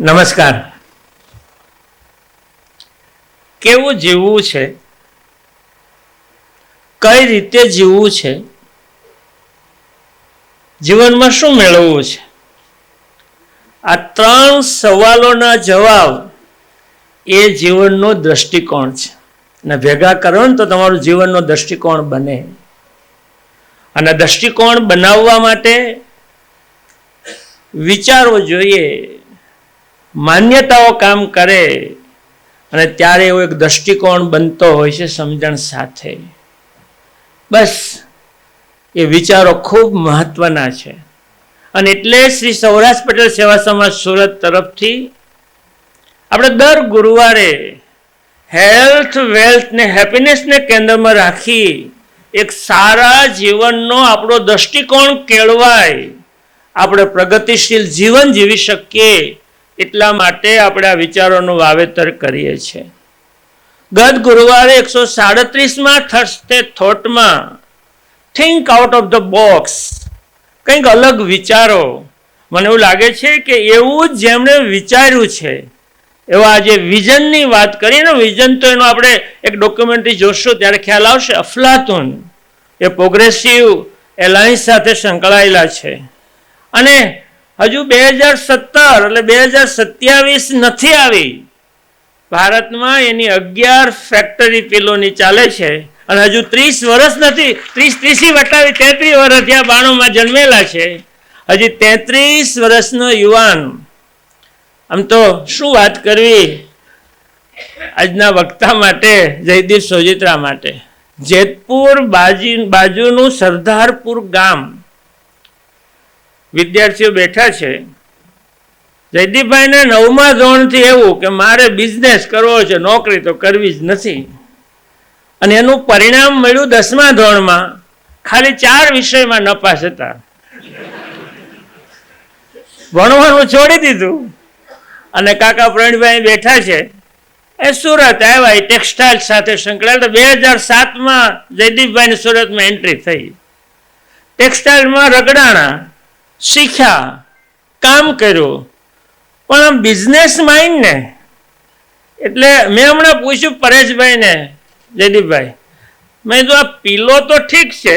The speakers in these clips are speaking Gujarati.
નમસ્કાર. કેવું જીવવું છે? કઈ રીતે જીવવું છે? જીવનમાં શું મેળવવું છે? આ ત્રણ સવાલોના જવાબ એ જીવનનો દ્રષ્ટિકોણ છે. અને ભેગા કરો ને તો તમારું જીવનનો દ્રષ્ટિકોણ બને. અને દ્રષ્ટિકોણ બનાવવા માટે વિચારવો જોઈએ માન્યતાઓ કામ કરે અને ત્યારે એવો એક દ્રષ્ટિકોણ બનતો હોય છે સમજણ સાથે. બસ, એ વિચારો ખૂબ મહત્વના છે. અને એટલે શ્રી સૌરાષ્ટ્ર પટેલ સેવા સમાજ સુરત તરફથી આપણે દર ગુરુવારે હેલ્થ, વેલ્થ ને હેપીનેસને કેન્દ્રમાં રાખી એક સારા જીવનનો આપણો દ્રષ્ટિકોણ કેળવાય. આપણે પ્રગતિશીલ જીવન જીવી શકીએ. એટલા માટે આપણે આ વિચારોનું વાવેતર કરીએ છીએ. ગત ગુરુવારે એકસો સાડત્રીસમાં Thursday થોટમાં think out of the box કંઈક અલગ વિચારો. મને એવું લાગે છે કે એવું જ જેમણે વિચાર્યું છે, એવા આજે વિઝનની વાત કરીએ ને, વિઝન તો એનો આપણે એક ડોક્યુમેન્ટરી જોશું, ત્યારે ખ્યાલ આવશે, અફલાતુન, એ પ્રોગ્રેસિવ એલાયન્સ સાથે સંકળાયેલા છે. અને હજુ બે હજાર સત્તર એટલે બે હજાર સત્યાવીસ નથી આવી. ભારતમાં એની અગિયાર ફેક્ટરી પિલોની ચાલે છે અને હજુ ત્રીસ વર્ષ નથી, ત્રીસ, ત્રીસી વટાવી, તેત્રીસ વર્ષ ત્યાં બાણુંમાં જન્મેલા છે. હજી તેત્રીસ વર્ષનો યુવાન. આમ તો શું વાત કરવી? આજના વક્તા માટે, જયદીપ સોજિત્રા માટે. જેતપુર બાજી, બાજુનું સરદારપુર ગામ. વિદ્યાર્થીઓ બેઠા છે. જયદીપભાઈને નવમા ધોરણથી એવું કે મારે બિઝનેસ કરવો છે, નોકરી તો કરવી જ નથી. અને એનું પરિણામ મળ્યું દસમા ધોરણમાં. ખાલી ચાર વિષયમાં નપાસ હતા. ભણવાનું છોડી દીધું. અને કાકા પ્રવીણભાઈ બેઠા છે. એ સુરત આવ્યા, એ ટેક્સટાઇલ સાથે સંકળાયેલ બે હજાર સાતમાં જયદીપભાઈની સુરતમાં એન્ટ્રી થઈ. ટેક્સટાઇલમાં રગડાણા. શીખ્યા, કામ કર્યું. પણ આમ બિઝનેસ માઇન્ડ ને, એટલે મેં હમણાં પૂછ્યું પરેશભાઈને, જયદીપભાઈ, મેં કીધું, આ પીલો તો ઠીક છે,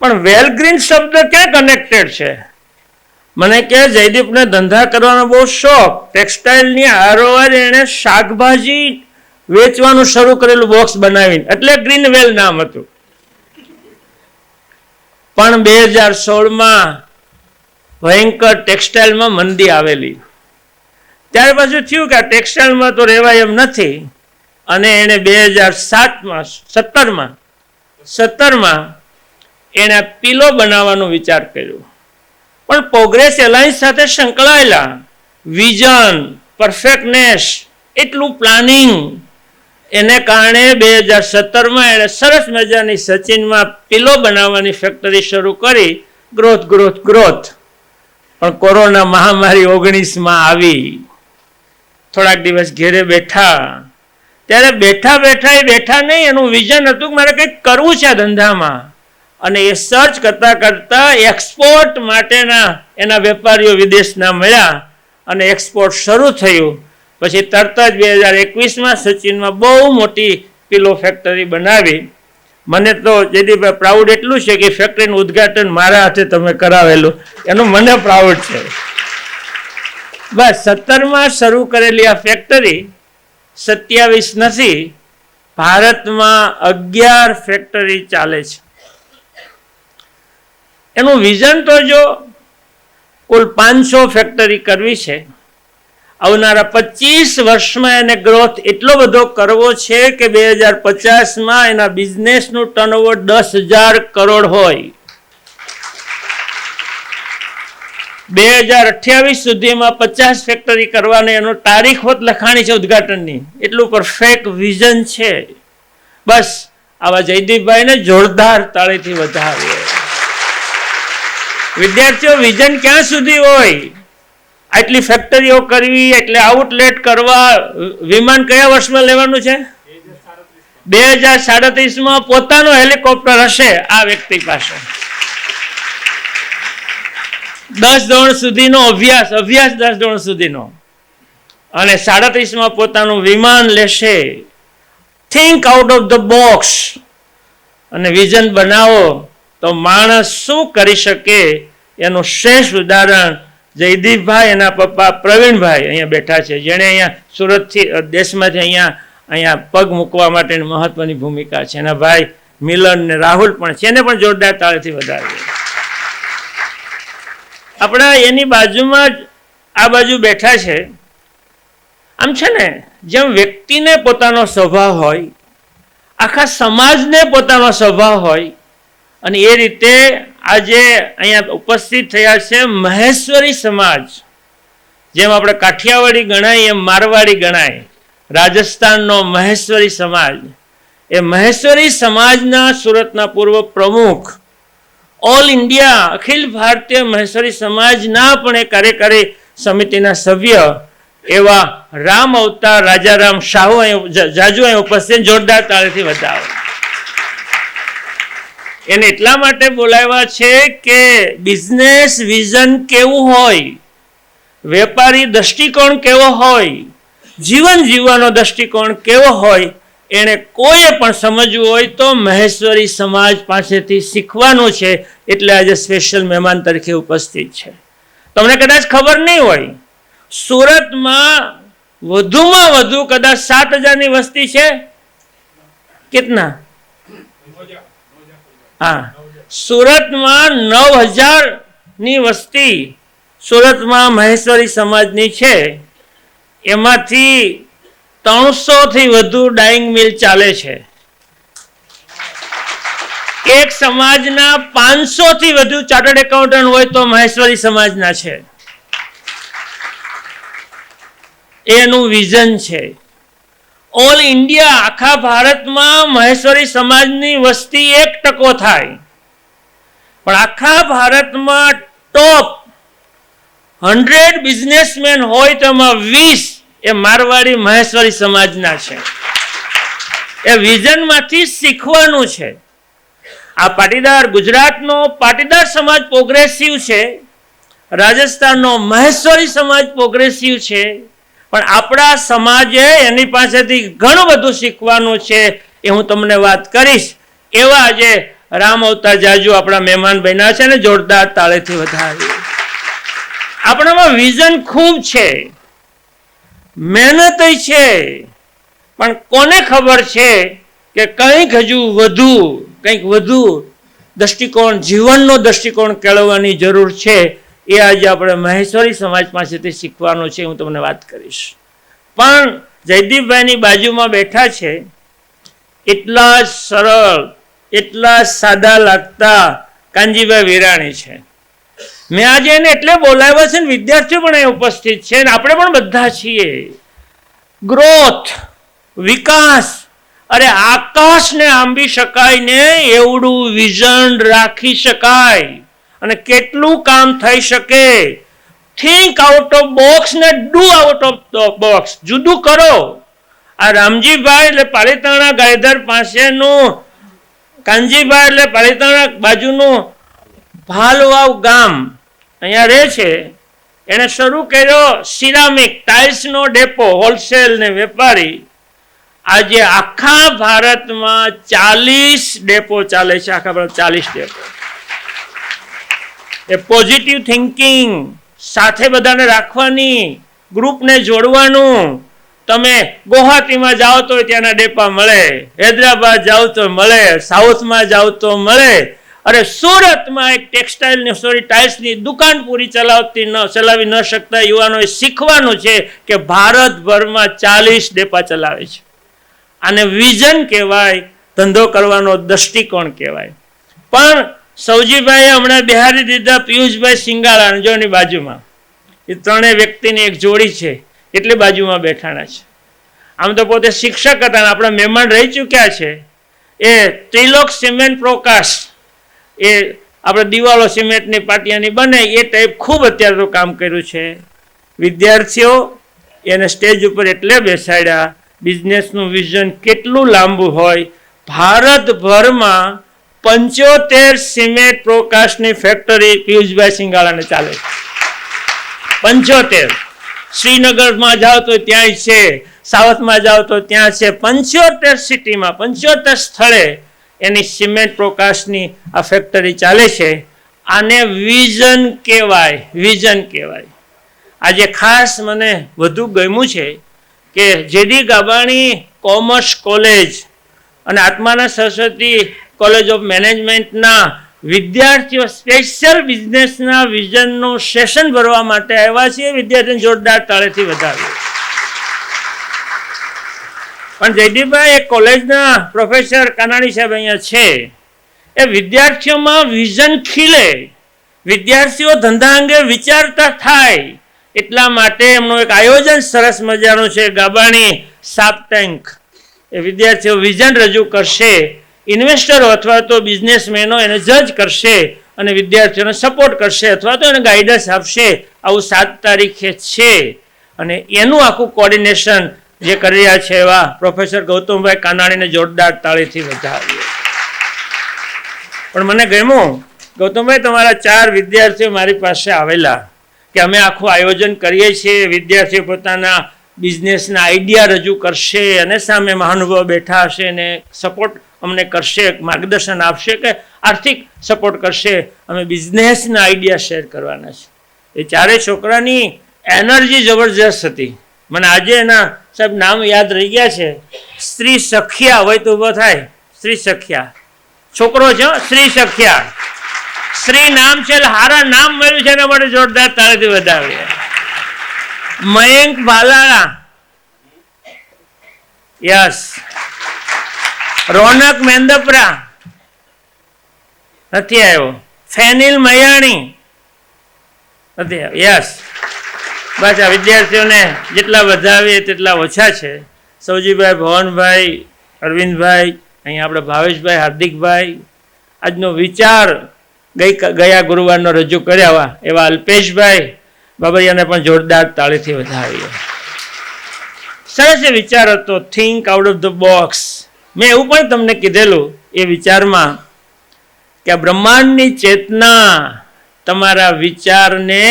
પણ વેલગ્રીન શબ્દ ક્યાં કનેક્ટેડ છે? મને કે, જયદીપને ધંધા કરવાનો બહુ શોખ ટેક્સટાઇલની આરોવાર એણે શાકભાજી વેચવાનું શરૂ કરેલું બોક્સ બનાવીને. એટલે ગ્રીન વેલ નામ હતું. પણ બે હજાર સોળમાં ભયંકર ટેક્સટાઇલમાં મંદી આવેલી. ત્યાર પાછું થયું કે આ ટેક્સટાઇલમાં તો રહેવાય એમ નથી. અને એણે બે હજાર સાતમાં, સત્તરમાં સત્તરમાં એણે પીલો બનાવવાનો વિચાર કર્યો. પણ પ્રોગ્રેસ એલાયન્સ સાથે સંકળાયેલા વિઝન પરફેક્ટનેસ એટલું પ્લાનિંગ એને કારણે બે હજાર સત્તરમાં એણે સરસ મજાની સચિનમાં પીલો બનાવવાની ફેક્ટરી શરૂ કરી. ગ્રોથ ગ્રોથ ગ્રોથ પણ કોરોના મહામારી ઓગણીસમાં આવી. થોડાક દિવસ ઘેરે બેઠા. ત્યારે બેઠા બેઠા એ બેઠા નહીં, એનું વિઝન હતું મારે કંઈક કરવું છે ધંધામાં. અને એ સર્ચ કરતા કરતા એક્સપોર્ટ માટેના એના વેપારીઓ વિદેશના મળ્યા અને એક્સપોર્ટ શરૂ થયું. પછી તરત જ બે હજાર એકવીસમાં સચિનમાં બહુ મોટી પિલો ફેક્ટરી બનાવી. મને તો જયદીપભાઈ પ્રાઉડ એટલું છે કે ફેક્ટરીનું ઉદ્ઘાટન મારા હાથે તમે કરાવેલું. એનું મને પ્રાઉડ છે. બસ, સત્તરમાં શરૂ કરેલી આ ફેક્ટરી સત્યાવીસ નથી, ભારતમાં અગિયાર ફેક્ટરી ચાલે છે. એનું વિઝન તો જો કુલ પાંચસો ફેક્ટરી કરવી છે. આવનારા પચીસ વર્ષમાં એને ગ્રોથ એટલો બધો કરવો છે કે બે હજાર પચાસમાં એના બિઝનેસનું ટર્નઓવર દસ હજાર કરોડ હોય. બે હજાર અઠ્યાવીસ સુધીમાં પચાસ ફેક્ટરી કરવાની એનો તારીખ હોત લખાણી છે ઉદઘાટનની. એટલું પરફેક્ટ વિઝન છે. બસ, આવા જયદીપભાઈને જોરદાર તાળીથી વધાવીએ વિદ્યાર્થીઓ વિઝન ક્યાં સુધી હોય? આટલી ફેક્ટરીઓ કરવી, એટલે આઉટલેટ કરવા, વિમાન કયા વર્ષમાં લેવાનું છે? બે હજાર સાડત્રીસમાં પોતાનો હેલિકોપ્ટર હશે આ વ્યક્તિ પાસે. દસ ધોરણ સુધીનો અભ્યાસ અભ્યાસ દસ ધોરણ સુધીનો. અને સાડત્રીસમાં પોતાનું વિમાન લેશે. Think out of the box અને વિઝન બનાવો, તો માણસ શું કરી શકે? એનું શ્રેષ્ઠ ઉદાહરણ જયદીપભાઈ એના પપ્પા પ્રવીણભાઈ અહીંયા બેઠા છે, જેણે અહીંયા સુરતથી દેશમાંથી અહીંયા અહીંયા પગ મૂકવા માટેની મહત્વની ભૂમિકા છે. એના ભાઈ મિલન ને રાહુલ પણ છે, એને પણ જોરદાર તાળીથી વધારીએ આપણા એની બાજુમાં જ આ બાજુ બેઠા છે. આમ છે ને, જેમ વ્યક્તિને પોતાનો સ્વભાવ હોય, આખા સમાજને પોતાનો સ્વભાવ હોય, અને એ રીતે આજે અહીંયા ઉપસ્થિત થયા છે મહેશ્વરી સમાજ, જેમ આપણે કાઠિયાવાડી ગણાય, એમ મારવાડી ગણાય. રાજસ્થાનનો મહેશ્વરી સમાજ. એ મહેશ્વરી સમાજના સુરતના પૂર્વ પ્રમુખ, ઓલ ઇન્ડિયા, અખિલ ભારતીય મહેશ્વરી સમાજના પણ એ કાર્યકારી સમિતિના સભ્ય એવા રામ અવતાર રાજારામ શાહુ અહીં જાજુ અહીં ઉપસ્થિત, જોરદાર તાળીથી વધાવો. એને એટલા માટે બોલાવ્યા છે કે બિઝનેસ વિઝન કેવું હોય, વેપારી દૃષ્ટિકોણ કેવો હોય, જીવન જીવવાનો દૃષ્ટિકોણ કેવો હોય એણે કોઈએ પણ સમજવું હોય તો મહેશ્વરી સમાજ પાસેથી શીખવાનું છે એટલે આજે સ્પેશિયલ મહેમાન તરીકે ઉપસ્થિત છે. તમને કદાચ ખબર નહીં હોય, સુરતમાં વધુમાં વધુ કદાચ સાત હજારની વસ્તી છે? કેટલા? હા. સુરતમાં નવ હજારની વસ્તી સુરતમાં મહેશ્વરી સમાજની છે. એમાંથી ત્રણસોથી વધુ ડાઇંગ મિલ ચાલે છે. એક સમાજના પાંચસોથી વધુ ચાર્ટર્ડ એકાઉન્ટન્ટ હોય તો મહેશ્વરી સમાજના છે. એનું વિઝન છે. ઓલ ઇન્ડિયા આખા ભારતમાં મહેશ્વરી સમાજની વસ્તી એક ટકો થાય. પણ આખા ભારતમાં ટોપ હંડ્રેડ બિઝનેસમેન હોય તો એમાં વીસ એ મારવાડી મહેશ્વરી સમાજના છે. એ વિઝનમાંથી શીખવાનું છે. આ પાટીદાર ગુજરાતનો પાટીદાર સમાજ પ્રોગ્રેસિવ છે. રાજસ્થાનનો મહેશ્વરી સમાજ પ્રોગ્રેસિવ છે. પણ આપણા સમાજે એની પાસેથી ઘણું બધું શીખવાનું છે એ હું તમને વાત કરીશ. એવા આજે રામ અવતાર જાજુ આપણા મહેમાન બન્યા છે ને જોરદાર તાળેથી વધારી. આપણામાં વિઝન ખૂબ છે. મહેનત છે. પણ કોને ખબર છે કે કંઈક હજુ વધુ, કંઈક વધુ દ્રષ્ટિકોણ જીવનનો દ્રષ્ટિકોણ કેળવવાની જરૂર છે. એ આજે આપણે મહેશ્વરી સમાજ પાસેથી શીખવાનું છે, હું તમને વાત કરીશ. પણ જયદીપભાઈની બાજુમાં બેઠા છે, એટલા સરળ, એટલા સાદા લાગતા કાનજીભાઈ વિરાણી છે. મેં આજે એને એટલે બોલાવ્યા છે ને, વિદ્યાર્થીઓ પણ અહીં ઉપસ્થિત છે ને, આપણે પણ બધા છીએ. ગ્રોથ વિકાસ, અરે આકાશને આંબી શકાય ને, એવડું વિઝન રાખી શકાય. અને કેટલું કામ થઈ શકે? થિંક આઉટ ઓફ બોક્સ ને ડુ આઉટ ઓફ બોક્સ જુદું કરો. આ રામજીભાઈ એટલે પાલિતાણા ગાયધર પાસેનું, કાનજીભાઈ એટલે પાલિતાણા બાજુનું ભાલવાવ ગામ. અહીંયા રહે છે. એણે શરૂ કર્યો સિરામિક ટાઇલ્સનો ડેપો, હોલસેલ ને વેપારી. આજે આખા ભારતમાં ચાલીસ ડેપો ચાલે છે, આખા ભારત ચાલીસ ડેપો. એ પોઝિટિવ થિંકિંગ સાથે બધાને રાખવાની ગ્રુપને જોડવાનું. તમે ગુવાહાટીમાં જાઓ તો ત્યાંના ડેપા મળે, હૈદરાબાદ જાઓ તો મળે, સાઉથમાં જાઓ તો મળે. અરે સુરતમાં એક ટેક્સટાઇલની સોરી ટાઇલ્સની દુકાન પૂરી ચલાવતી ન, ચલાવી ન શકતા યુવાનોએ શીખવાનું છે કે ભારતભરમાં ચાલીસ ડેપા ચલાવે છે. આને વિઝન કહેવાય, ધંધો કરવાનો દૃષ્ટિકોણ કહેવાય. પણ સૌજીભાઈએ હમણાં બિહારી દીધા પિયુષભાઈ સિંગાળા જો બાજુમાં. એ ત્રણેય વ્યક્તિની એક જોડી છે, એટલે બાજુમાં બેઠાણા છે. આમ તો પોતે શિક્ષક હતા અને આપણા મહેમાન રહી ચૂક્યા છે. એ ત્રિલોક સિમેન્ટ પ્રોકાશ એ આપણે દિવાલો સિમેન્ટની પાટિયાની બને, એ ટાઈપ ખૂબ અત્યારે તો કામ કર્યું છે. વિદ્યાર્થીઓ એને સ્ટેજ ઉપર એટલે બેસાડ્યા. બિઝનેસનું વિઝન કેટલું લાંબુ હોય. ભારતભરમાં પંચોતેર સિમેન્ટ પ્રોકાશની ફેક્ટરી પિયુષભાઈ સિંગાળાને ચાલે છે. પંચોતેર. શ્રીનગરમાં જાઓ તો ત્યાંય છે સાઉથમાં જાઓ તો ત્યાં છે. પંચોતેર સિટીમાં, પંચોતેર સ્થળે એની સિમેન્ટ પ્રકાશની આ ફેક્ટરી ચાલે છે. આને વિઝન કહેવાય વિઝન કહેવાય. આજે ખાસ મને વધુ ગમ્યું છે કે જેડી ગાબાણી કોમર્સ કોલેજ અને આત્માના સરસ્વતી કોલેજ ઓફ મેનેજમેન્ટના વિદ્યાર્થીઓ સ્પેશિયલ બિઝનેસના વિઝનનું સેશન ભરવા માટે આવ્યા છે વિદ્યાર્થીઓને જોરદાર તાળેથી વધાવ્યું પણ જયદીપભાઈ, એ કોલેજના પ્રોફેસર કાનાણી સાહેબ અહીંયા છે. એ વિદ્યાર્થીઓમાં વિઝન ખીલે. વિદ્યાર્થીઓ ધંધા અંગે વિચારતા થાય. એટલા માટે એમનું એક આયોજન સરસ મજાનું છે. ગાબાણી સાપ ટેન્ક. એ વિદ્યાર્થીઓ વિઝન રજૂ કરશે. ઇન્વેસ્ટરો અથવા તો બિઝનેસમેનો એને જજ કરશે અને વિદ્યાર્થીઓને સપોર્ટ કરશે અથવા તો એને ગાઈડન્સ આપશે. આવું સાત તારીખે છે. અને એનું આખું કોર્ડિનેશન જે કરી રહ્યા છે એવા પ્રોફેસર ગૌતમભાઈ કાનાણીને જોરદાર તાળીથી વધાવીએ પણ મને ગમ્યું, ગૌતમભાઈ, તમારા ચાર વિદ્યાર્થીઓ મારી પાસે આવેલા કે અમે આખું આયોજન કરીએ છીએ. વિદ્યાર્થીઓ પોતાના બિઝનેસના આઈડિયા રજૂ કરશે અને સામે મહાનુભાવ બેઠા હશે અને સપોર્ટ અમને કરશે માર્ગદર્શન આપશે કે આર્થિક સપોર્ટ કરશે. અમે બિઝનેસના આઈડિયા શેર કરવાના છે. એ ચારેય છોકરાની એનર્જી જબરજસ્ત હતી. મને આજે એના સાહેબ નામ યાદ રહી ગયા છે. સ્ત્રી સખિયા હોય તો ઊભો થાય. સ્ત્રી સખિયા. છોકરો છે સ્ત્રી સખિયા. શ્રી નામ છે એટલે હારા નામ મળ્યું છે એના માટે જોરદાર તાળીથી વધાવીએ મયંક ભાલાળા યસ રોનક મેંદપરા. નથી આવ્યો. ફેનિલ મયાણી. નથી યસ બસ આ વિદ્યાર્થીઓને જેટલા વધાવીએ તેટલા ઓછા છે. સૌજીભાઈ ભવનભાઈ, અરવિંદભાઈ, અહીંયા આપણે ભાવેશભાઈ, હાર્દિકભાઈ. આજનો વિચાર ગઈ ગયા ગુરુવારનો રજૂ કર્યા એવા અલ્પેશભાઈ. બાબરિયાને પણ જોરદાર તાળીથી વધાવીએ સરસ એ વિચાર હતો think out of the box મેં એવું પણ તમને કીધેલું એ વિચારમાં કે આ બ્રહ્માંડની ચેતના તમારા વિચારને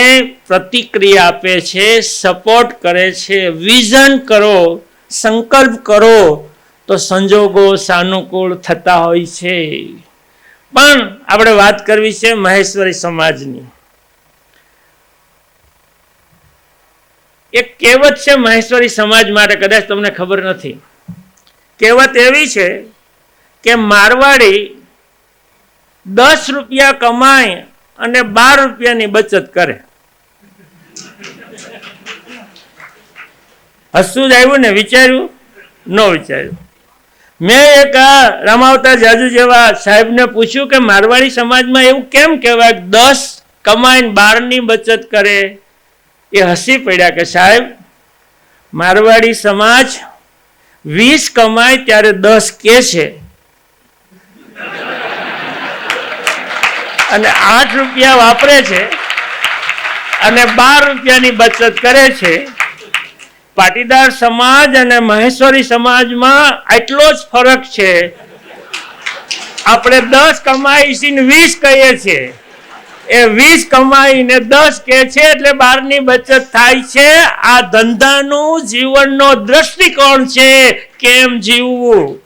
પ્રતિક્રિયા આપે છે સપોર્ટ કરે છે વિઝન કરો, સંકલ્પ કરો, તો સંજોગો સાનુકૂળ થતા હોય છે. પણ આપણે વાત કરવી છે મહેશ્વરી સમાજની. એક કહેવત છે મહેશ્વરી સમાજ માટે, કદાચ તમને ખબર નથી. કહેવત એવી છે કે મારવાડી દસ રૂપિયા કમાય અને બાર રૂપિયાની બચત કરે. હસું જ આવ્યું ને, વિચાર્યું? ન વિચાર્યું. મેં એક આ રમાવતા જાજુ જેવા સાહેબને પૂછ્યું કે મારવાડી સમાજમાં એવું કેમ કહેવાય દસ કમાઈને બારની બચત કરે? એ હસી પડ્યા કે સાહેબ, મારવાડી સમાજ વીસ કમાય ત્યારે દસ કે છે. અને આઠ રૂપિયા વાપરે છે અને બાર રૂપિયાની બચત કરે છે. પાટીદાર સમાજ અને મહેશ્વરી સમાજમાં આટલો જ ફરક છે. આપણે દસ કમાઈ ને વીસ કહીએ છીએ. એ વીસ કમાઈને દસ કે છે એટલે બારની બચત થાય છે. આ ધંધાનું જીવનનો દ્રષ્ટિકોણ છે કેમ જીવવું?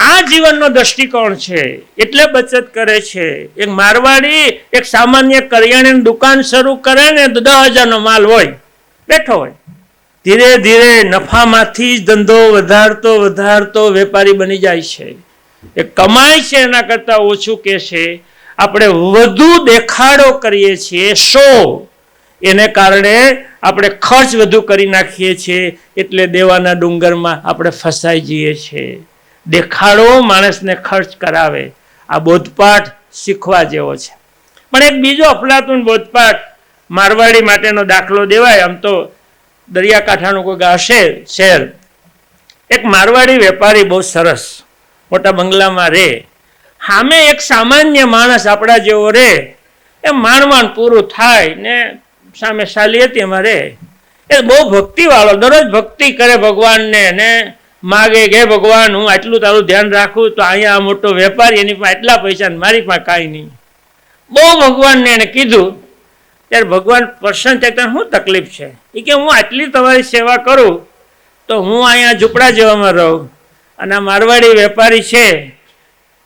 આ જીવનનો દ્રષ્ટિકોણ છે, એટલે બચત કરે છે. એક મારવાડી, એક સામાન્ય કરિયાણાની દુકાન શરૂ કરે ને તો દસ હજારનો માલ હોય, બેઠો હોય. ધીરે ધીરે નફામાંથી જ ધંધો વધારતો વધારતો વેપારી બની જાય છે. એ કમાય છે એના કરતાં ઓછું કે છે. આપણે વધુ દેખાડો કરીએ છીએ, શો. એને કારણે આપણે ખર્ચ વધુ કરી નાખીએ છીએ, એટલે દેવાના ડુંગરમાં આપણે ફસાઈ જઈએ છીએ. દેખાડો માણસને ખર્ચ કરાવે. આ બોધપાઠ શીખવા જેવો છે. પણ એક બીજો અફલાતુન બોધપાઠ મારવાડી માટેનો દાખલો દેવાય. આમ તો દરિયાકાંઠાનું કોઈ હશે શહેર એક મારવાડી વેપારી બહુ સરસ મોટા બંગલામાં રહે સામે એક સામાન્ય માણસ આપણા જેવો રહે એ માંડ પૂરું થાય ને સામે સાલી હતી અમારે એ બહુ ભક્તિવાળો, દરરોજ ભક્તિ કરે ભગવાનને ને માગે કે ભગવાન, હું આટલું તારું ધ્યાન રાખું તો અહીંયા આ મોટો વેપારી, એની પાસે આટલા પૈસા મારી પાસે કાંઈ નહીં. બહુ ભગવાનને એને કીધું. ત્યારે ભગવાન પ્રસન્ન થાય, તને શું તકલીફ છે? એ કે, હું આટલી તમારી સેવા કરું તો હું અહીંયા ઝૂંપડા જેવામાં રહું. અને આ મારવાડી વેપારી છે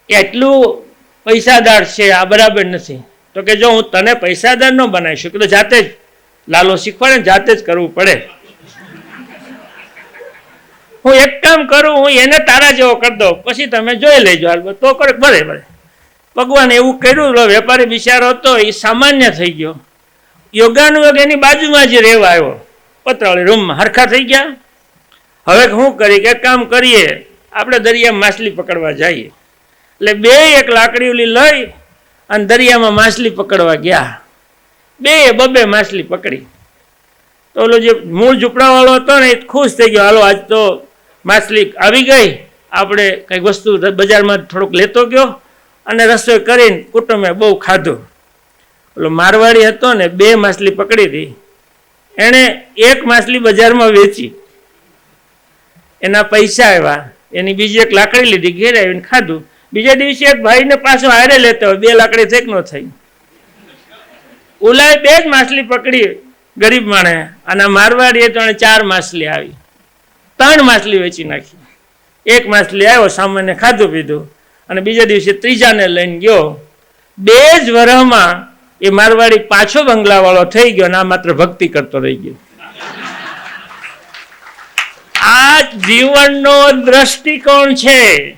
એટલું પૈસાદાર છે, આ બરાબર નથી. તો કે જો હું તને પૈસાદાર ન બનાવી શકું તો જાતે જ લાલો શીખવાડે જાતે જ કરવું પડે. હું એક કામ કરું, હું એને તારા જેવો કરી દઉં, પછી તમે જોઈ લેજો, હાલ તો કરે, ભલે ભલે. ભગવાન એવું કર્યું વેપારી બિચારો હતો, એ સામાન્ય થઈ ગયો. યોગાનુયોગ એની બાજુમાં જ રહેવા આવ્યો. પતરાળી રૂમમાં હરખા થઈ ગયા. હવે શું કરી કે કામ કરીએ આપણે દરિયામાં માછલી પકડવા જઈએ. એટલે બે એક લાકડીઓલી લઈ અને દરિયામાં માછલી પકડવા ગયા. બે બબે માછલી પકડી. તો ઓલો જે મૂળ ઝૂંપડાવાળો હતો ને એ ખુશ થઈ ગયો, હાલો, આજ તો માછલી આવી ગઈ. આપણે કંઈક વસ્તુ બજારમાં થોડુંક લેતો ગયો અને રસોઈ કરીને કુટુંબે બહુ ખાધું. ઓલો મારવાડી હતો ને, બે માછલી પકડી હતી. એણે એક માછલી બજારમાં વેચી. એના પૈસા આવ્યા. એની બીજી એક લાકડી લીધી, ઘેર આવીને ખાધું. બીજા દિવસે એક ભાઈને પાછો હારે લેતો હોય, બે લાકડી થેક નો થઈ ઓલાએ બે જ માછલી પકડી ગરીબ માણે, અને મારવાડીએ તો એણે ચાર માછલી આવી. ત્રણ માછલી વેચી નાખી. એક માછલી આવ્યો સામાન્ય ખાધું પીધું, અને બીજા દિવસે ત્રીજાને લઈને ગયો. બે જ વરહમાં એ મારવાડી પાછો બંગલાવાળો થઈ ગયો અને આ માત્ર ભક્તિ કરતો રહી ગયો. આ જીવનનો દ્રષ્ટિકોણ છે.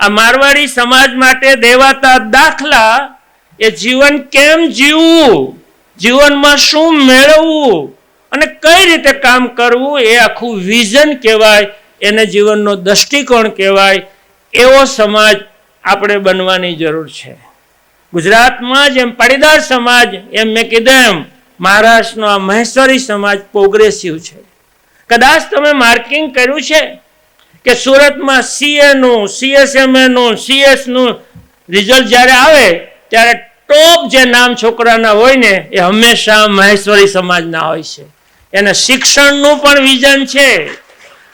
આ મારવાડી સમાજ માટે દેવાતા દાખલા, એ જીવન કેમ જીવવું? જીવનમાં શું મેળવવું? અને કઈ રીતે કામ કરવું? એ આખું વિઝન કહેવાય, એને જીવનનો દ્રષ્ટિકોણ કહેવાય. એવો સમાજ આપણે બનવાની જરૂર છે. ગુજરાતમાં જેમ પાટીદાર સમાજ, એમ મેં કીધું એમ, મહારાષ્ટ્રનો આ મહેશ્વરી સમાજ પ્રોગ્રેસિવ છે. કદાચ તમે માર્કિંગ કર્યું છે કે સુરતમાં સીએનું, સીએસએમએનું, સીએસનું રિઝલ્ટ જ્યારે આવે, ત્યારે ટોપ જે નામ છોકરાના હોય ને, એ હંમેશા મહેશ્વરી સમાજના હોય છે. એને શિક્ષણનું પણ વિઝન છે.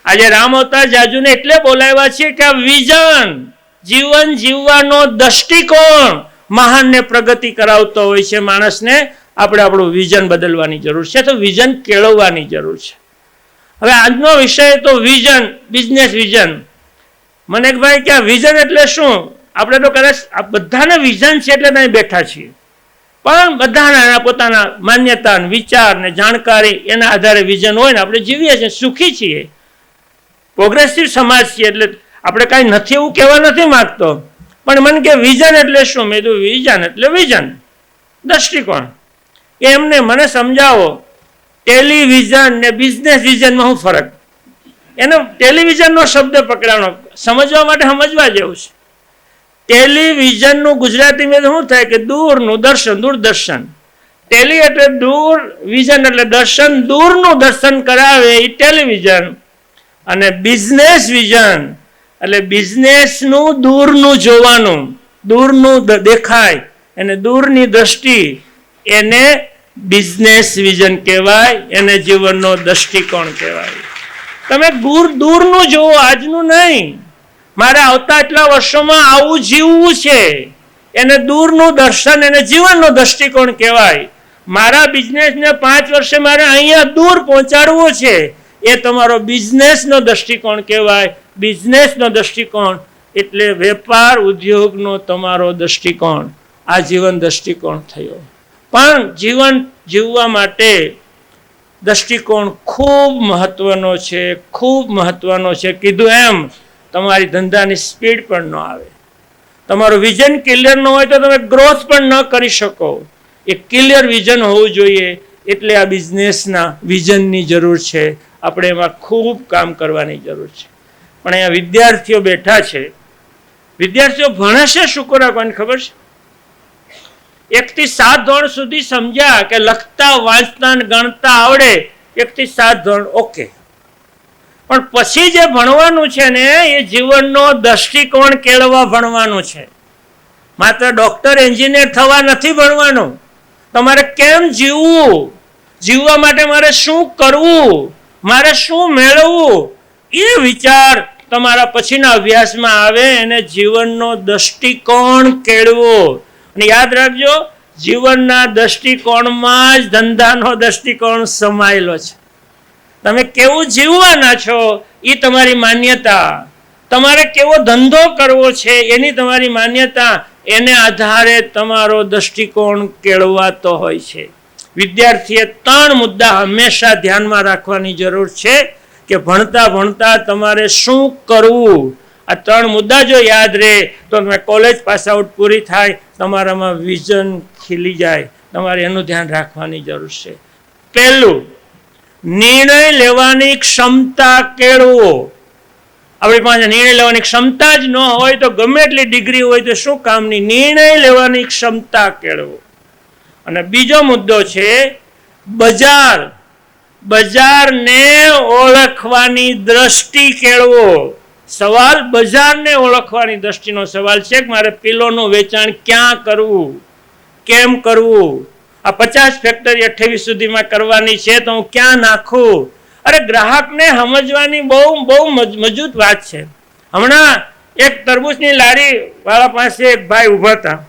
આજે રામ અવતાર જાજુને એટલે બોલાવ્યા છે કે આ વિઝન જીવન જીવવાનો દ્રષ્ટિકોણ મહાનને પ્રગતિ કરાવતો હોય છે માણસને. આપણે આપણું વિઝન બદલવાની જરૂર છે. તો વિઝન કેળવવાની જરૂર છે. હવે આજનો વિષય તો વિઝન બિઝનેસ વિઝન મને ભાઈ કે આ વિઝન એટલે શું? આપણે તો કદાચ આ બધાને વિઝન છે એટલે ત્યાં બેઠા છીએ. પણ બધાના એના પોતાના માન્યતા વિચાર ને જાણકારી એના આધારે વિઝન હોય ને આપણે જીવીએ છીએ, સુખી છીએ. પ્રોગ્રેસિવ સમાજ છીએ એટલે આપણે કાંઈ નથી એવું કહેવા નથી માગતો. પણ મને કે વિઝન એટલે શું? મેં કીધું વિઝન એટલે વિઝન દ્રષ્ટિકોણ. એમને મને સમજાવો. ટેલિવિઝન ને બિઝનેસ વિઝનમાં શું ફરક એનો ટેલિવિઝનનો શબ્દ પકડાનો સમજવા માટે સમજવા જેવું છે. ટેલિવિઝનનું ગુજરાતીમાં શું થાય કે દૂરનું દર્શન, દૂરદર્શન. ટેલી એટલે દૂર વિઝન એટલે દર્શન, દૂરનું દર્શન કરાવે એ ટેલિવિઝન. અને બિઝનેસ વિઝન એટલે બિઝનેસનું દૂરનું જોવાનું, દૂરનું દેખાય. અને દૂરની દ્રષ્ટિ, એને બિઝનેસ વિઝન કહેવાય, એને જીવનનો દ્રષ્ટિકોણ કહેવાય. તમે દૂર, દૂરનું જુઓ, આજનું નહીં. મારે આવતા એટલા વર્ષોમાં આવું જીવવું છે. એને દૂરનું દર્શન, એને જીવનનો દ્રષ્ટિકોણ કહેવાય. મારા બિઝનેસને પાંચ વર્ષે મારે અહીંયા દૂર પહોંચાડવો છે. એ તમારો બિઝનેસનો દ્રષ્ટિકોણ કહેવાય. બિઝનેસનો દ્રષ્ટિકોણ એટલે વેપાર ઉદ્યોગનો તમારો દ્રષ્ટિકોણ. આ જીવન દ્રષ્ટિકોણ થયો. પણ જીવન જીવવા માટે દૃષ્ટિકોણ ખૂબ મહત્વનો છે, ખૂબ મહત્વનો છે. કીધું એમ, તમારી ધંધાની સ્પીડ પણ ન આવે. તમારું વિઝન ક્લિયર ન હોય તો તમે ગ્રોથ પણ ન કરી શકો. એ ક્લિયર વિઝન હોવું જોઈએ, એટલે આ બિઝનેસના વિઝનની જરૂર છે. આપણે એમાં ખૂબ કામ કરવાની જરૂર છે. પણ અહીંયા વિદ્યાર્થીઓ બેઠા છે. વિદ્યાર્થીઓ ભણશે શું કરવા ખબર છે? એકથી સાત ધોરણ સુધી સમજ્યા કે લખતા, વાંચતા ગણતા આવડે, એકથી સાત ધોરણ ઓકે. પણ પછી જે ભણવાનું છે ને, એ જીવનનો દ્રષ્ટિકોણ કેળવા ભણવાનું છે. માત્ર ડોક્ટર, એન્જિનિયર થવા નથી ભણવાનું. તમારે કેમ જીવવું? જીવવા માટે મારે શું કરવું? મારે શું મેળવવું? એ વિચાર તમારા પછીના અભ્યાસમાં આવે એને જીવનનો દ્રષ્ટિકોણ કેળવો. અને યાદ રાખજો, જીવનના દ્રષ્ટિકોણમાં જ ધંધાનો દ્રષ્ટિકોણ સમાયેલો છે. તમે કેવું જીવવાના છો એ તમારી માન્યતા. તમારે કેવો ધંધો કરવો છે એની તમારી માન્યતા. એને આધારે તમારો દ્રષ્ટિકોણ કેળવાતો હોય છે. વિદ્યાર્થીએ ત્રણ મુદ્દા હંમેશા ધ્યાનમાં રાખવાની જરૂર છે કે ભણતા ભણતા તમારે શું કરવું? આ ત્રણ મુદ્દા જો યાદ રહે, તો તમે કોલેજ પાસ આઉટ પૂરી થાય, તમારામાં વિઝન ખીલી જાય. તમારે એનું ધ્યાન રાખવાની જરૂર છે. પહેલું, નિર્ણય લેવાની ક્ષમતા કેળવો. આપણી પાસે નિર્ણય લેવાની ક્ષમતા જ ન હોય તો ગમે એટલી ડિગ્રી હોય તો શું કામની? નિર્ણય લેવાની ક્ષમતા કેળવો. અને બીજો મુદ્દો છે, બજાર. બજારને ઓળખવાની દ્રષ્ટિ કેળવો. સવાલ બજારને ઓળખવાની દ્રષ્ટિનો સવાલ છે કે મારે પિલોનું વેચાણ ક્યાં કરવું? કેમ કરવું? આ પચાસ ફેક્ટરી અઠ્ઠાવીસ સુધીમાં કરવાની છે તો હું ક્યાં નાખું? અરે ગ્રાહકને સમજવાની બહુ બહુ મજ- મજબૂત વાત છે. હમણાં એક તરબૂચની લારી વાળા પાસે એક ભાઈ ઊભા હતા.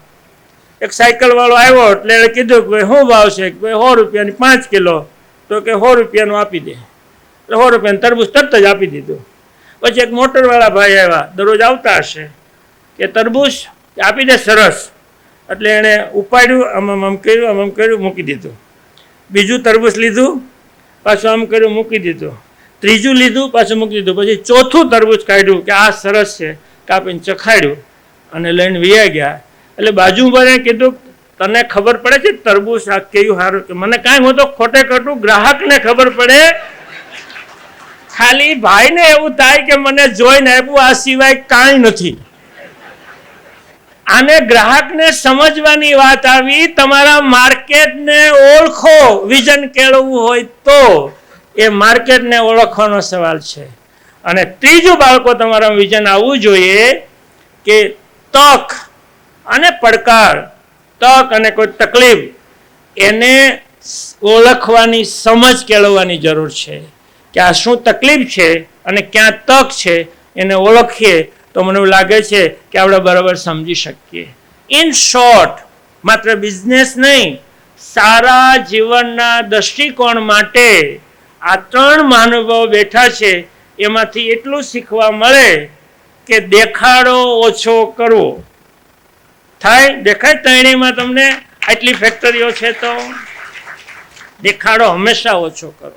એક સાયકલ વાળો આવ્યો એટલે એણે કીધું કે ભાઈ, શું ભાવ છે? કે ભાઈ, સો રૂપિયાની પાંચ કિલો. તો કે સો રૂપિયાનું આપી દે. એટલે સો રૂપિયાનું તરબૂચ તરત જ આપી દીધું. પછી એક મોટરવાળા ભાઈ આવ્યા, દરરોજ આવતા હશે. કે તરબૂચ આપી દે સરસ. એટલે એણે ઉપાડ્યું, આમ આમ આમ કર્યું, આમ આમ કર્યું, મૂકી દીધું. બીજું તરબૂચ લીધું, પાછું આમ કર્યું, મૂકી દીધું. ત્રીજું લીધું, પાછું મૂકી દીધું. પછી ચોથું તરબૂચ કાઢ્યું, કે આ સરસ છે કાપીને ચખાડ્યું. અને લઈને વિયા ગયા. એટલે બાજુવાળાએ કીધું, તને ખબર પડે છે તરબૂચ આ કેવું સારું મને કાંઈ હું તો ખોટે ખોટું ગ્રાહકને ખબર પડે ખાલી ભાઈને એવું થાય કે મને જોઈને આપ્યું, આ સિવાય કાંઈ નથી. આને ગ્રાહકને સમજવાની વાત આવી, તમારા માર્કેટને ઓળખો, વિઝન કેળવવું હોય તો. એ માર્કેટને ઓળખવાનો સવાલ છે. અને ત્રીજું બાળકો તમારા વિઝન આવવું જોઈએ કે તક અને પડકાર, તક અને કોઈ તકલીફ, એને ઓળખવાની, સમજ કેળવવાની જરૂર છે. કે આ શું તકલીફ છે અને ક્યાં તક છે એને ઓળખીએ તો મને એવું લાગે છે કે આપણે બરાબર સમજી શકીએ. ઇન શોર્ટ માત્ર બિઝનેસ નહીં, સારા જીવનના દૃષ્ટિકોણ માટે આ ત્રણ મહાનુભાવો બેઠા છે, એમાંથી એટલું શીખવા મળે કે દેખાડો ઓછો કરવો. થાય? દેખાય ત્રણેયમાં તમને? આટલી ફેક્ટરીઓ છે તો? દેખાડો હંમેશા ઓછો કરો.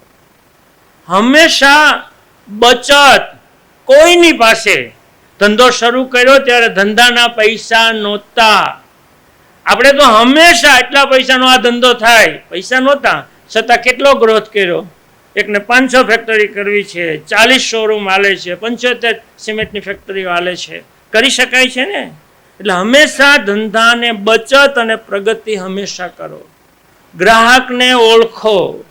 હંમેશા બચત કોઈની પાસે? ધંધો શરૂ કર્યો ત્યારે ધંધાના પૈસા નહોતા. આપણે તો હંમેશા એટલા પૈસાનો આ ધંધો થાય. પૈસા નહોતા, છતાં કેટલો ગ્રોથ કર્યો? એકને પાંચસો ફેક્ટરી કરવી છે, ચાલીસ શોરૂમ હાલે છે, પંચોતેર સિમેન્ટની ફેક્ટરી હાલે છે. કરી શકાય છે ને? એટલે હંમેશા ધંધાને બચત અને પ્રગતિ હંમેશા કરો. ગ્રાહકને ઓળખો.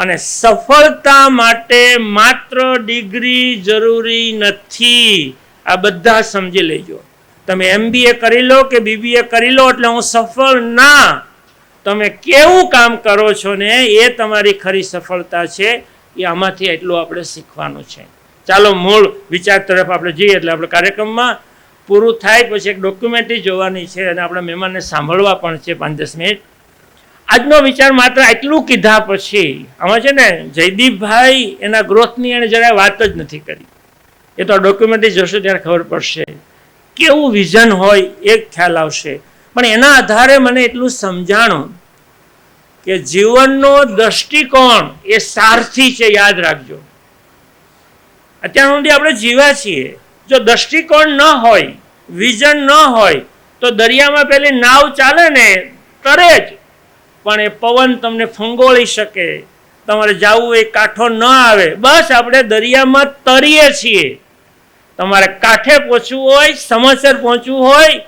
અને સફળતા માટે માત્ર ડિગ્રી જરૂરી નથી. આ બધા સમજી લેજો. તમે એમબીએ કરી લો કે બીબીએ કરી લો એટલે હું સફળ ના. તમે કેવું કામ કરો છો ને એ તમારી ખરી સફળતા છે. એ આમાંથી એટલું આપણે શીખવાનું છે. ચાલો મૂળ વિચાર તરફ આપણે જઈએ એટલે આપણે કાર્યક્રમમાં પૂરું થાય, પછી એક ડોક્યુમેન્ટરી જોવાની છે અને આપણા મહેમાનને સાંભળવા પણ છે પાંચ દસ મિનિટ. આજનો વિચાર માત્ર આટલું કીધા પછી, આમાં છે ને, જયદીપભાઈ એના ગ્રોથની એણે જરાય વાત જ નથી કરી. એ તો ડોક્યુમેન્ટરી જોશો ત્યારે ખબર પડશે. કેવું વિઝન હોય એ ખ્યાલ આવશે. પણ એના આધારે મને એટલું સમજાણું કે જીવનનો દ્રષ્ટિકોણ એ સારથી છે, યાદ રાખજો. અત્યાર સુધી આપણે જીવા છીએ. જો દ્રષ્ટિકોણ ન હોય વિઝન ન હોય, તો દરિયામાં પેલી નાવ ચાલે ને, તરે જ પણ એ પવન તમને ફંગોળી શકે. તમારે જવું એ કાંઠો ન આવે. બસ આપણે દરિયામાં તરીએ છીએ. તમારે કાંઠે પહોંચવું હોય, સમયસર પહોંચવું હોય,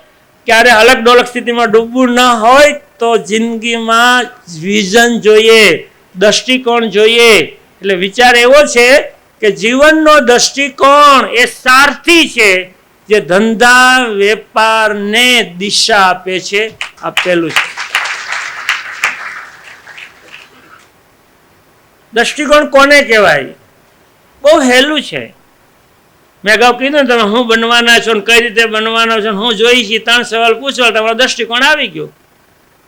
ક્યારે અલગ ડોલક સ્થિતિમાં ડૂબવું ન હોય, તો જિંદગીમાં વિઝન જોઈએ, દ્રષ્ટિકોણ જોઈએ. એટલે વિચાર એવો છે કે જીવનનો દ્રષ્ટિકોણ એ સારથી છે જે ધંધા વેપારને દિશા આપે છે. આપેલું છે. દ્રષ્ટિકોણ કોને કહેવાય? બહુ હેલું છે. મેં અગાઉ કીધું તમે હું બનવાના છો ને કઈ રીતે બનવાના છો ને હું જોઈ છીએ ત્રણ સવાલ પૂછો તમારો દ્રષ્ટિકોણ આવી ગયો.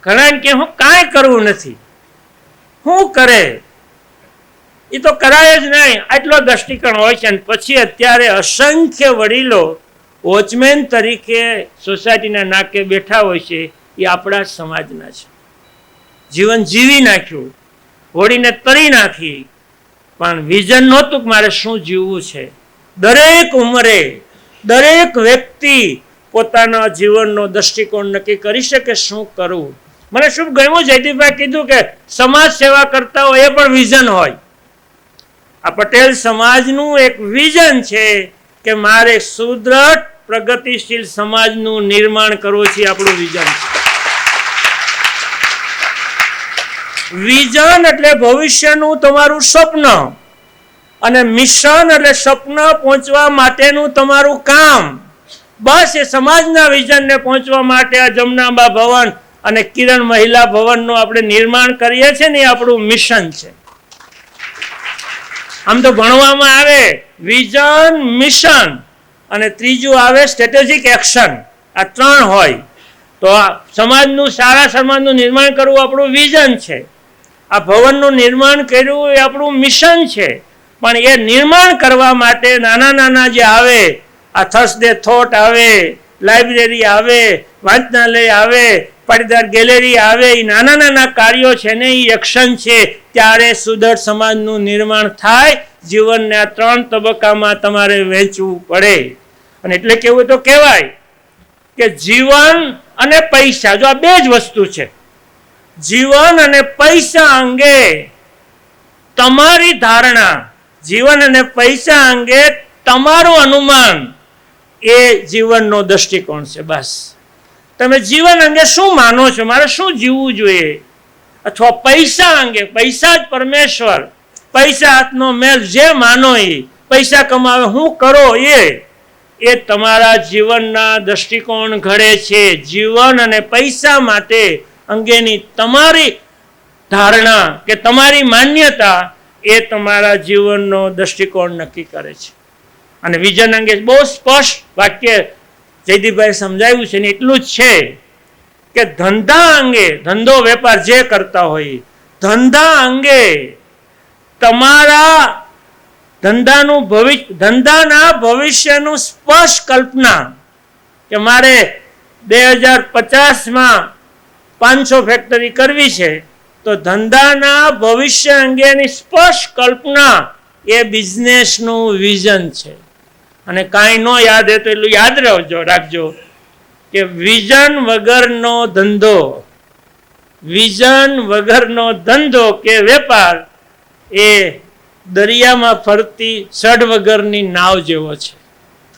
ઘણા કે હું કાંઈ કરવું નથી. શું કરે? એ તો કરાય જ નહીં. આટલો દ્રષ્ટિકોણ હોય છે અને પછી અત્યારે અસંખ્ય વડીલો વોચમેન તરીકે સોસાયટીના નાકે બેઠા હોય છે. એ આપણા સમાજના છે. જીવન જીવી નાખ્યું. હોડીને તરી નાખી. પણ વિઝન નહોતું કે મારે શું જીવવું છે. દરેક ઉંમરે દરેક વ્યક્તિ પોતાના જીવનનો દ્રષ્ટિકોણ નક્કી કરી શકે શું કરવું. મને શું ગમ્યું જયદીપભાઈ કીધું કે સમાજ સેવા કરતા હોય એ પણ વિઝન હોય. આ પટેલ સમાજનું એક વિઝન છે કે મારે સુદ્રઢ, પ્રગતિશીલ સમાજનું નિર્માણ કરવું છે. આપણું વિઝન છે. વિઝન એટલે ભવિષ્યનું તમારું સ્વપ્ન. અને મિશન એટલે સ્વપ્ન પહોંચવા માટેનું તમારું કામ. બસ એ સમાજના વિઝનને પહોંચવા માટે આ જમનાબા ભવન અને કિરણ મહિલા ભવનનું આપણે નિર્માણ કરીએ છીએ ને એ આપણું મિશન છે. આમ તો ભણવામાં આવે, વિઝન, મિશન અને ત્રીજું આવે સ્ટ્રેટેજિક એક્શન. આ ત્રણ હોય. તો સમાજનું, સારા સમાજનું નિર્માણ કરવું આપણું વિઝન છે. આ ભવનનું નિર્માણ કર્યું એ આપણું મિશન છે. પણ એ નિર્માણ કરવા માટે નાના નાના જે આવે, આ થર્સડે થોટ આવે, લાઇબ્રેરી આવે, વાંચનાલય આવે પાટીદાર ગેલેરી આવે એ નાના નાના કાર્યો છે ને એ એક્શન છે. ત્યારે સુદર સમાજનું નિર્માણ થાય, જીવનને આ ત્રણ તબક્કામાં તમારે વહેંચવું પડે. અને એટલે કેવું તો કહેવાય કે જીવન અને પૈસા, જો આ બે જ વસ્તુ છે જીવન અને પૈસા અંગે તમારી ધારણા, જીવન અને પૈસા અંગે તમારું અનુમાન એ જીવનનો દ્રષ્ટિકોણ છે, બસ. તમે જીવન અંગે શું માનો છો? મારે શું જીવવું જોઈએ? અથવા પૈસા અંગે, પૈસા જ પરમેશ્વર, પૈસા હાથનો મેલ જે માનો એ, પૈસા કમાવે, હું કરો એ એ તમારા જીવનના દ્રષ્ટિકોણ ઘડે છે. જીવન અને પૈસા માટે અંગેની તમારી ધારણા કે તમારી માન્યતા એ તમારા જીવનનો દ્રષ્ટિકોણ નક્કી કરે છે. અને વિઝન અંગે બહુ સ્પષ્ટ વાક્ય જયદીપભાઈ સમજાવ્યું છે ને એટલું જ છે કે ધંધા અંગે, ધંધો વેપાર જે કરતા હોય, ધંધા અંગે તમારા ધંધાનું ભવિષ્ય, ધંધાના ભવિષ્યનું સ્પષ્ટ કલ્પના કે મારે બે હજાર પચાસમાં પાંચસો ફેક્ટરી કરવી છે, તો ધંધાના ભવિષ્ય અંગેની સ્પષ્ટ કલ્પના એ બિઝનેસનું વિઝન છે. અને કાંઈ ન યાદ હોય તો એટલું યાદ રાખજો રાખજો, કે વિઝન વગરનો ધંધો વિઝન વગરનો ધંધો કે વેપાર એ દરિયામાં ફરતી સડ વગરની નાવ જેવો છે.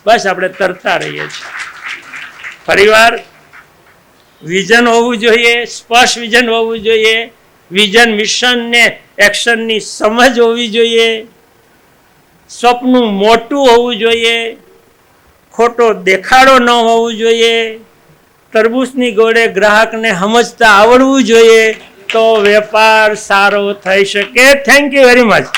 બસ આપણે તરતા રહીએ છીએ. ફરીવાર વિઝન હોવું જોઈએ સ્પષ્ટ વિઝન હોવું જોઈએ વિઝન મિશન ને એક્શનની સમજ હોવી જોઈએ, સ્વપ્નું મોટું હોવું જોઈએ, ખોટો દેખાડો ન હોવું જોઈએ, તરબૂચની ગોળે ગ્રાહકને સમજતા આવડવું જોઈએ, તો વેપાર સારો થઈ શકે. Thank you very much